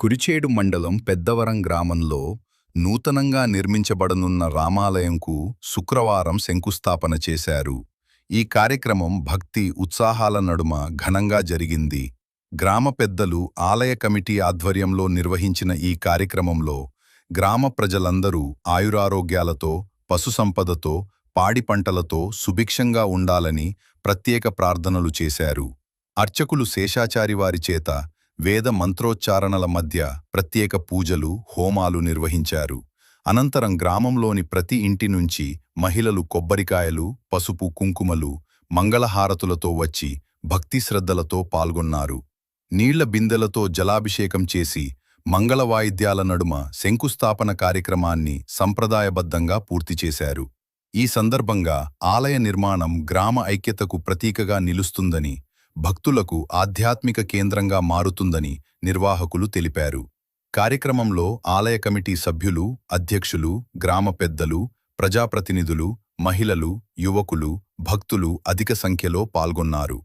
కురిచేడు మండలం పెద్దవరం గ్రామంలో నూతనంగా నిర్మించబడనున్న రామాలయంకు శుక్రవారం శంకుస్థాపన చేశారు. ఈ కార్యక్రమం భక్తి ఉత్సాహాల నడుమ ఘనంగా జరిగింది. గ్రామ పెద్దలు ఆలయ కమిటీ ఆధ్వర్యంలో నిర్వహించిన ఈ కార్యక్రమంలో గ్రామ ప్రజలందరూ ఆయురారోగ్యాలతో పశుసంపదతో పాడి పంటలతో సుభిక్షంగా ఉండాలని ప్రత్యేక ప్రార్థనలు చేశారు. అర్చకులు శేషాచారి వారి చేత వేద మంత్రోచ్చారణల మధ్య ప్రత్యేక పూజలు హోమాలు నిర్వహించారు. అనంతరం గ్రామంలోని ప్రతి ఇంటి నుంచి మహిళలు కొబ్బరికాయలు పసుపు కుంకుమలు మంగళహారతులతో వచ్చి భక్తి శ్రద్ధలతో పాల్గొన్నారు. నీళ్ళ బిందెలతో జలాభిషేకం చేసి మంగళ వాయిద్యాల నడుమ శంకుస్థాపన కార్యక్రమాన్ని సంప్రదాయబద్ధంగా పూర్తి చేశారు. ఈ సందర్భంగా ఆలయ నిర్మాణం గ్రామ ఐక్యతకు ప్రతీకగా నిలుస్తుందని భక్తులకు ఆధ్యాత్మిక కేంద్రంగా మారుతుందని నిర్వాహకులు తెలిపారు. కార్యక్రమంలో ఆలయ కమిటీ సభ్యులు అధ్యక్షులు గ్రామ పెద్దలు ప్రజాప్రతినిధులు మహిళలు యువకులు భక్తులు అధిక సంఖ్యలో పాల్గొన్నారు.